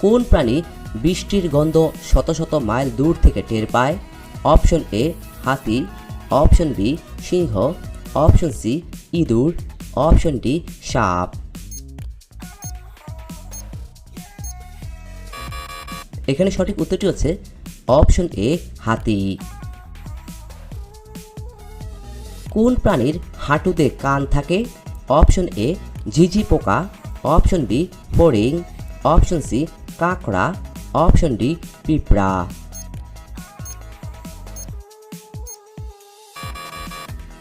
কোন প্রাণী বৃষ্টির গন্ধ শত শত মাইল দূর থেকে টের পায়? অপশন এ হাতি। অপশন বি সিংহ। অপশন সি ইঁদুর। অপশন ডি সাপ। এখানে সঠিক উত্তরটি হচ্ছে অপশন এ হাতি। কোন প্রাণীর হাঁটুতে কান থাকে? অপশন এ ঝিঝি পোকা। অপশন বি ফড়িং। অপশন সি কাঁকড়া অপশন ডি পিঁপড়া।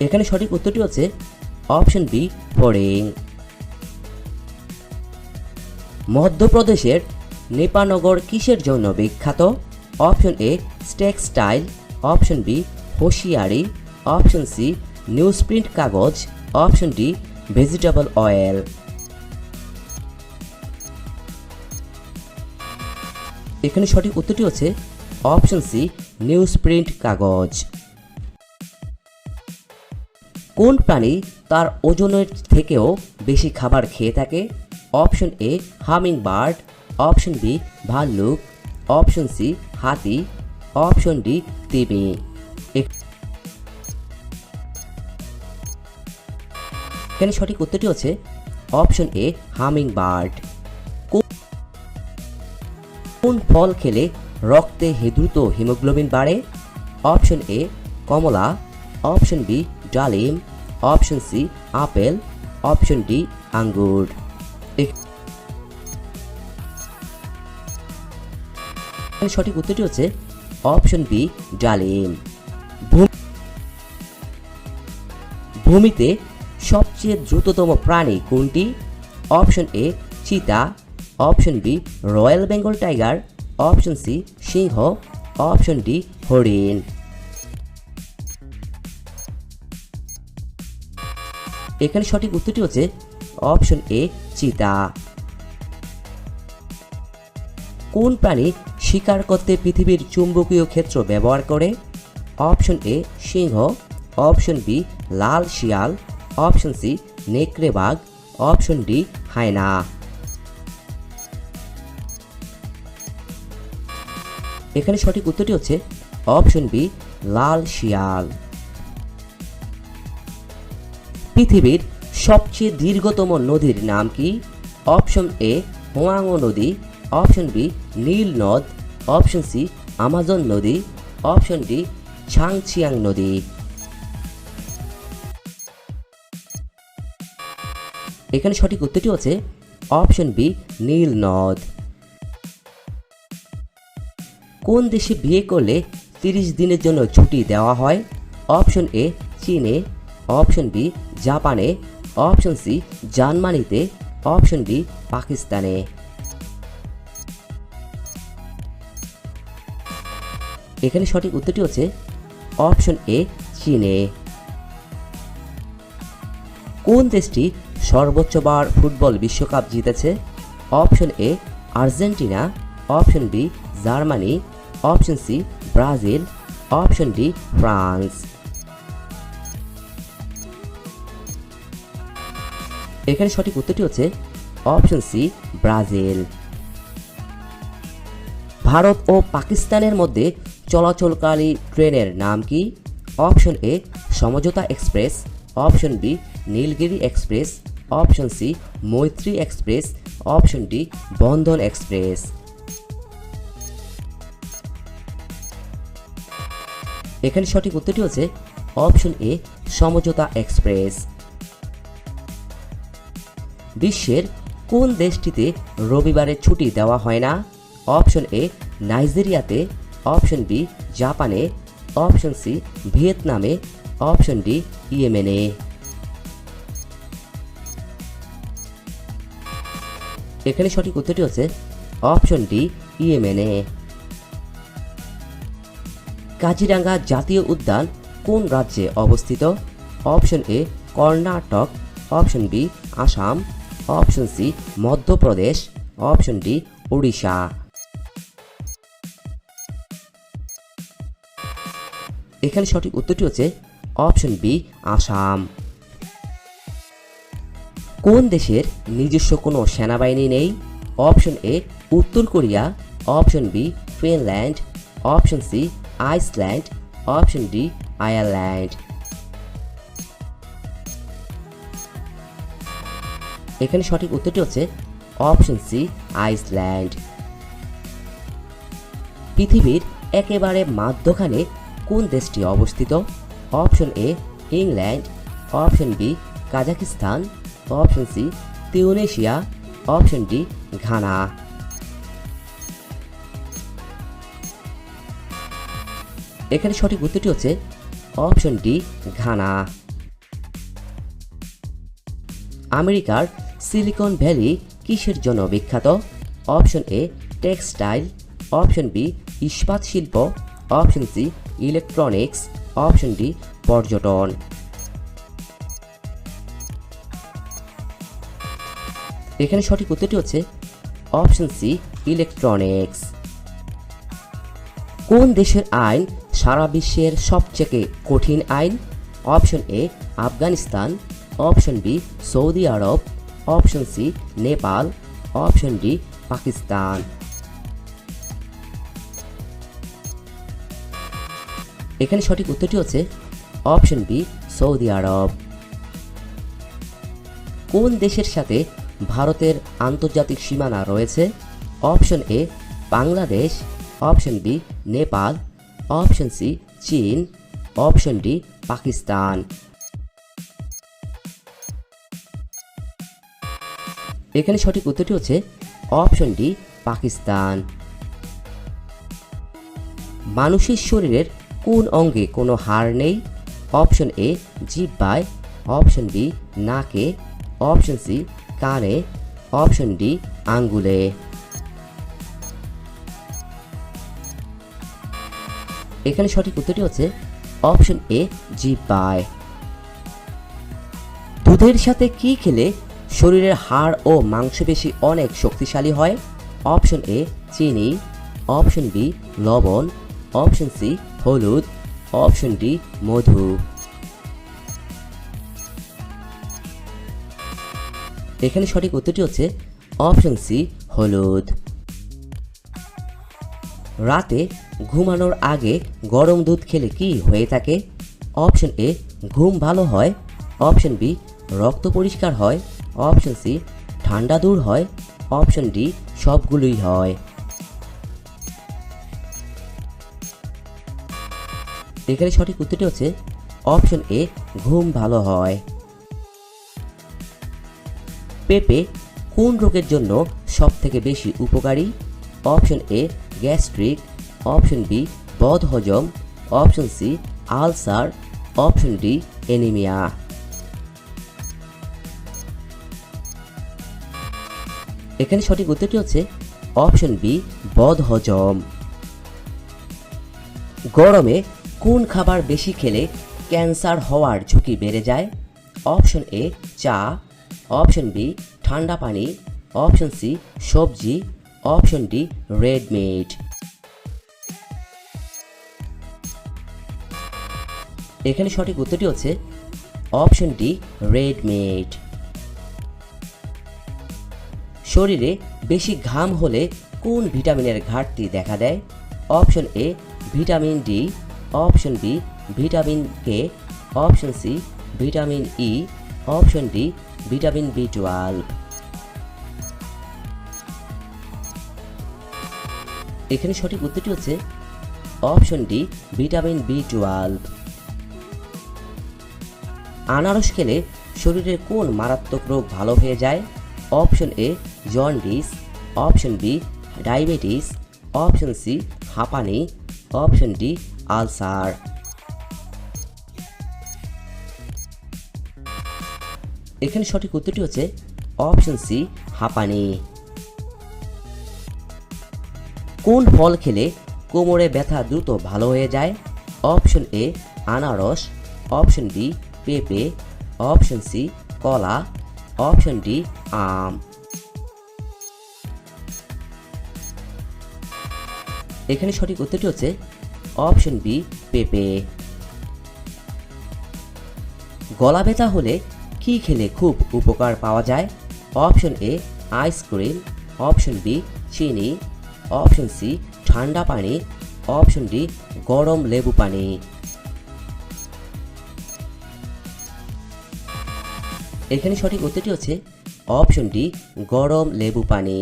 এখানে সঠিক উত্তরটি হচ্ছে অপশন বি ফড়িং। মধ্যপ্রদেশের নেপানগর কিসের জন্য বিখ্যাত? Option A textile option B hosiery option C news print কাগজ অপশন ডি ভেজিটেবল অয়েল এখানে সঠিক উত্তরটি হচ্ছে অপশন সি নিউজ প্রিন্ট কাগজ। কোন প্রাণী তার ওজনের থেকেও বেশি খাবার খেয়ে থাকে? Option A humming bird option B, ভাল্লুক। অপশন সি, হাতি। অপশন ডি, তিমি। এখানে সঠিক উত্তরটি হচ্ছে অপশন এ হামিং বার্ড ফল খেলে রক্তে দ্রুত হিমোগ্লোবিন বাড়ে। অপশন এ, কমলা। অপশন বি, ডালিম। Option C, apple. Option D, আঙ্গুর। সঠিক উত্তরটি হচ্ছে অপশন বি, ডালিম। ভূমিতে সবচেয়ে দ্রুততম প্রাণী কোনটি? অপশন এ, চিতা। Option B, royal Bengal tiger. Option C সিংহ অপশন ডি হরিণ এখানে সঠিক উত্তরটি হচ্ছে অপশন এ চিতা। কোন প্রাণী শিকার করতে পৃথিবীর চুম্বকীয় ক্ষেত্র ব্যবহার করে? অপশন এ সিংহ। অপশন বি লাল শিয়াল। অপশন সি নেকড়ে বাঘ। অপশন ডি হায়না। এখানে সঠিক উত্তরটি হচ্ছে অপশন বি, লাল শিয়াল। পৃথিবীর সবচেয়ে দীর্ঘতম নদীর নাম কি? অপশন এ, হোয়াংও নদী। অপশন বি, নীল নদ। অপশন সি, আমাজন নদী। অপশন ডি ছাংছিয়াং নদী। এখানে সঠিক উত্তরটি হচ্ছে অপশন বি, নীল নদ। কোন দেশে বিয়ে করলে তিরিশ দিনের জন্য ছুটি দেওয়া হয়? অপশন এ, চীনে। অপশন বি, জাপানে। অপশন সি, জার্মানিতে। অপশন ডি, পাকিস্তানে। এখানে সঠিক উত্তরটি হচ্ছে অপশন এ, চীনে। কোন দেশটি সর্বোচ্চবার ফুটবল বিশ্বকাপ জিতেছে? Option A, Argentina. Option B, Germany. Option C Brazil option D France এখানে সঠিক উত্তরটি হচ্ছে অপশন সি ব্রাজিল ভারত ও পাকিস্তানের মধ্যে চলাচলকারী ট্রেনের নাম কি? Option A Samjhauta express. Option B Nilgiri express. Option C Maitri express. Option D Bandhan express. এখানে সঠিক উত্তরটি হচ্ছে অপশন এ, সমঝোতা এক্সপ্রেস। বিশ্বের কোন দেশটিতে রবিবারে ছুটি দেওয়া হয় না? অপশন এ, নাইজেরিয়াতে, অপশন বি, জাপানে, অপশন সি, ভিয়েতনামে, অপশন ডি, ইয়েমেনে। এখানে সঠিক উত্তরটি হচ্ছে অপশন ডি, ইয়েমেনে। কাজিরাঙ্গা জাতীয় উদ্যান কোন রাজ্যে অবস্থিত? Option A Karnataka. Option B Assam. Option C Madhya Pradesh. Option D Odisha. এখানে সঠিক উত্তরটি হচ্ছে অপশন বি আসাম। কোন দেশের নিজস্ব কোনো সেনাবাহিনী নেই? অপশন এ উত্তর Korea. Option B Finland. Option C Iceland option D Ireland এখানে সঠিক উত্তরটি হচ্ছে অপশন সি আইসল্যান্ড পৃথিবীর একেবারে মাধ্যখানে কোন দেশটি অবস্থিত? Option A England option B Kazakhstan option C Tunisia option D Ghana এখানে সঠিক উত্তরটি হচ্ছে অপশন ডি, ঘানা। আমেরিকার সিলিকন ভ্যালি কিসের জন্য বিখ্যাত? Option A, textile. Option B, ইস্পাত শিল্প। Option C, electronics. Option D, পর্যটন। এখানে সঠিক উত্তরটি হচ্ছে অপশন সি, ইলেকট্রনিক্স। কোন দেশের আইন সারা বিশ্বের সবচেয়ে কঠিন আইন? Option A, Afghanistan. Option B, Saudi Arab. Option C, Nepal. Option D, Pakistan. এখানে সঠিক উত্তরটি হচ্ছে অপশন বি, সৌদি আরব। কোন দেশের সাথে ভারতের আন্তর্জাতিক সীমানা রয়েছে? Option A, Bangladesh. Option B, Nepal. Option C চীন অপশন ডি পাকিস্তান এখানে সঠিক উত্তরটি হচ্ছে অপশন ডি পাকিস্তান মানুষের শরীরের কোন অঙ্গে কোনো হাড় নেই? অপশন এ জিব্বায়। অপশন বি নাকে। অপশন সি কানে। অপশন ডি আঙ্গুলে। এখানে সঠিক উত্তরটি হচ্ছে অপশন এ জিব্বায় দুধের সাথে কি খেলে শরীরের হাড় ও মাংসপেশি অনেক শক্তিশালী হয়? অপশন এ, চিনি। অপশন বি, লবণ। অপশন সি, হলুদ। অপশন ডি, মধু। এখানে সঠিক উত্তরটি হচ্ছে অপশন সি, হলুদ। রাতে ঘুমানোর আগে গরম দুধ খেলে কি হয়ে থাকে? অপশন এ, ঘুম ভালো হয়। অপশন বি, রক্ত পরিষ্কার হয়। অপশন সি, ঠান্ডা দূর হয়। অপশন ডি, সবগুলোই হয়। এখানে সঠিক উত্তরটি হচ্ছে অপশন এ, ঘুম ভালো হয়। পেঁপে কোন রোগের জন্য সব থেকে বেশি উপকারী? Option A, gastric option B বদহজম option C, ulcer. Option D, anaemia. এখানে সঠিক উত্তরটি হচ্ছে অপশন বি বদহজম গরমে কোন খাবার বেশি খেলে ক্যান্সার হওয়ার ঝুঁকি বেড়ে যায়? অপশন এ, চা। অপশন বি, ঠান্ডা পানি। অপশন সি, সবজি। অপশন ডি, রেড এখানে সঠিক উত্তরটি হচ্ছে অপশন ডি, রেড মিট। শরীরে বেশি ঘাম হলে কোন ভিটামিনের ঘাটতি দেখা দেয়? Option A, vitamin D. Option B, vitamin K. Option C, vitamin E. Option D, vitamin B twelve. এখানে সঠিক উত্তরটি হচ্ছে option D, vitamin B twelve. আনারস খেলে শরীরের কোন মারাত্মক রোগ ভালো হয়ে যায়? Option A jaundice option B diabetes option C হাঁপানি, অপশন ডি আলসার। এখানে সঠিক উত্তরটি হচ্ছে অপশন সি হাঁপানি। কোন ফল খেলে কোমরে ব্যথা দ্রুত ভালো হয়ে যায়? অপশন এ আনারস, অপশন বি পেঁপে অপশন সি কলা অপশন ডি আম। এখানে সঠিক উত্তরটি হচ্ছে অপশন বি পেঁপে। গলা ব্যথা হলে কি খেলে খুব উপকার পাওয়া যায়? Option A ice cream option B চিনি। অপশন সি ঠান্ডা পানি। অপশন ডি গরম লেবু পানি। এখানে সঠিক উত্তরটি হচ্ছে অপশন ডি, গরম লেবু পানি।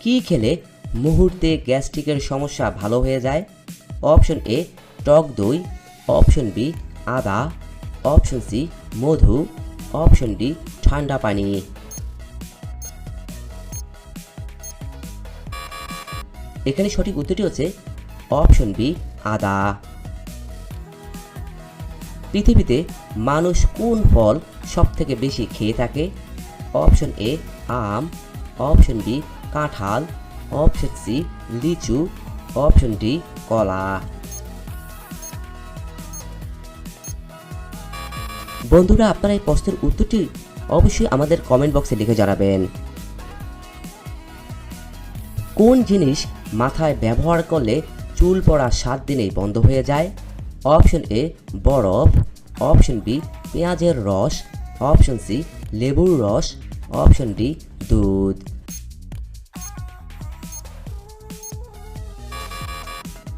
কি খেলে মুহূর্তে গ্যাস্ট্রিকের সমস্যা ভালো হয়ে যায়? অপশন এ, টক দই। অপশন বি, আদা। অপশন সি, মধু। অপশন ডি, ঠান্ডা পানি। এখানে সঠিক উত্তরটি হচ্ছে অপশন বি, আদা। পৃথিবীতে মানুষ কোন ফল সব থেকে বেশি খেয়ে থাকে? অপশন এ আম। অপশন বি কাঁঠাল। অপশন সি লিচু। অপশন ডি কলা। বন্ধুরা, আপনারা এই প্রশ্নের উত্তরটি অবশ্যই আমাদের কমেন্ট বক্সে লিখে জানাবেন। কোন জিনিস মাথায় ব্যবহার করলে চুল পড়া সাত দিনেই বন্ধ হয়ে যায়? অপশন এ বরফ, অপশন বি পেঁয়াজের রস, অপশন সি লেবুর রস, অপশন ডি দুধ।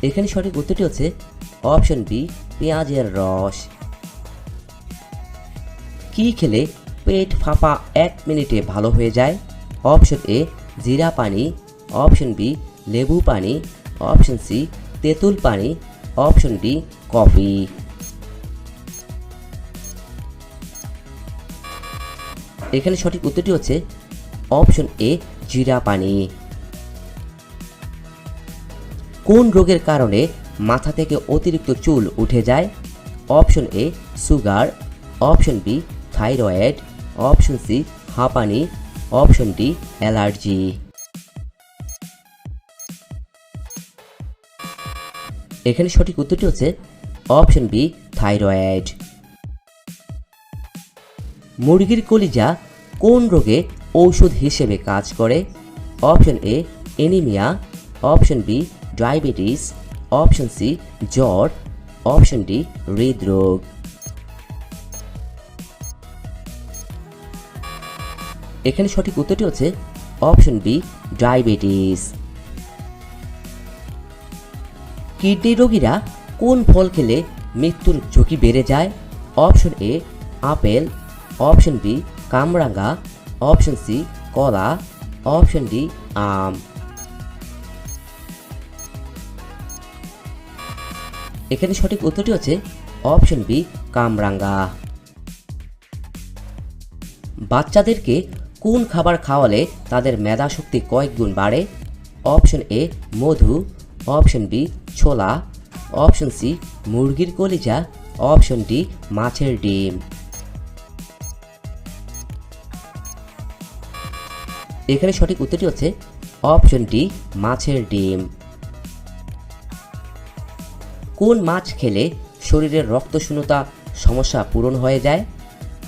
এখানে সঠিক উত্তরটি হচ্ছে অপশন বি পেঁয়াজের রস। কি খেলে পেট ফাঁপা এক মিনিটে ভালো হয়ে যায়? অপশন এ জিরা পানি, অপশন বি লেবু পানি, অপশন সি তেঁতুল পানি অপশন ডি কফি এখানে সঠিক উত্তরটি হচ্ছে অপশন এ, জিরা পানি। কোন রোগের কারণে মাথা থেকে অতিরিক্ত চুল উঠে যায়? Option A, sugar. Option B, thyroid. Option C, হাঁপানি। Option D, allergy. এখানে সঠিক উত্তরটি হচ্ছে অপশন বি, থাইরয়েড। মুরগির কলিজা কোন রোগে ঔষধ হিসেবে কাজ করে? Option A, anaemia. Option B, diabetes. Option C, জ্বর। অপশন ডি, হৃদরোগ। এখানে সঠিক উত্তরটি হচ্ছে অপশন বি, ডায়াবেটিস। কিডনি রোগীরা কোন ফল খেলে মৃত্যুর ঝুঁকি বেড়ে যায়? Option A apple. Option B কামরাঙ্গা। অপশন সি কলা। অপশন ডি আম। এখানে সঠিক উত্তরটি হচ্ছে অপশন বি কামরাঙ্গা। বাচ্চাদেরকে কোন খাবার খাওয়ালে তাদের মেধা শক্তি কয়েক গুণ বাড়ে? অপশন এ মধু। অপশন বি, ছোলা। অপশন সি, মুরগির কলিজা। অপশন ডি, মাছের ডিম। এখানে সঠিক উত্তরটি হচ্ছে অপশন ডি, মাছের ডিম। কোন মাছ খেলে শরীরের রক্তশূন্যতা সমস্যা পূরণ হয়ে যায়?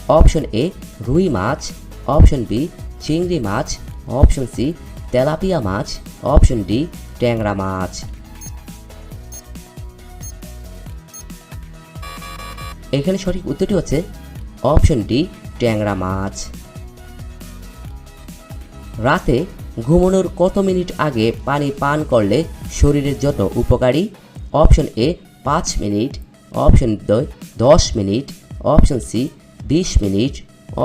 অপশন এ, রুই মাছ। অপশন বি, চিংড়ি মাছ। অপশন সি, তেলাপিয়া মাছ। অপশন ডি ট্যাংরা মাছ। এখানে সঠিক উত্তরটি হচ্ছে অপশন ডি ট্যাংরা মাছ। রাতে ঘুমানোর কত মিনিট আগে পানি পান করলে শরীরের জন্য উপকারী অপশন এ পাঁচ মিনিট অপশন দশ মিনিট অপশন সি বিশ মিনিট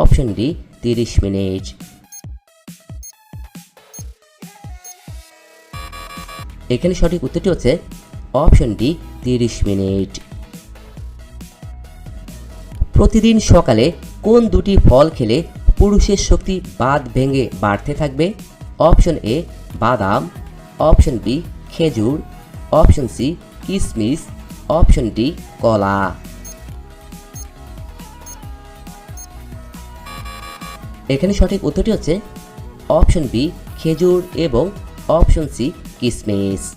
অপশন ডি তিরিশ মিনিট। এখানে সঠিক উত্তরটি হচ্ছে অপশন ডি, তিরিশ মিনিট। প্রতিদিন সকালে কোন দুটি ফল খেলে পুরুষের শক্তি বাদ ভেঙে বাড়তে থাকবে? অপশন এ, বাদাম। অপশন বি, খেজুর। অপশন সি কিশমিশ অপশন ডি, কলা। এখানে সঠিক উত্তরটি হচ্ছে অপশন বি, খেজুর এবং অপশন সি কিশমিশ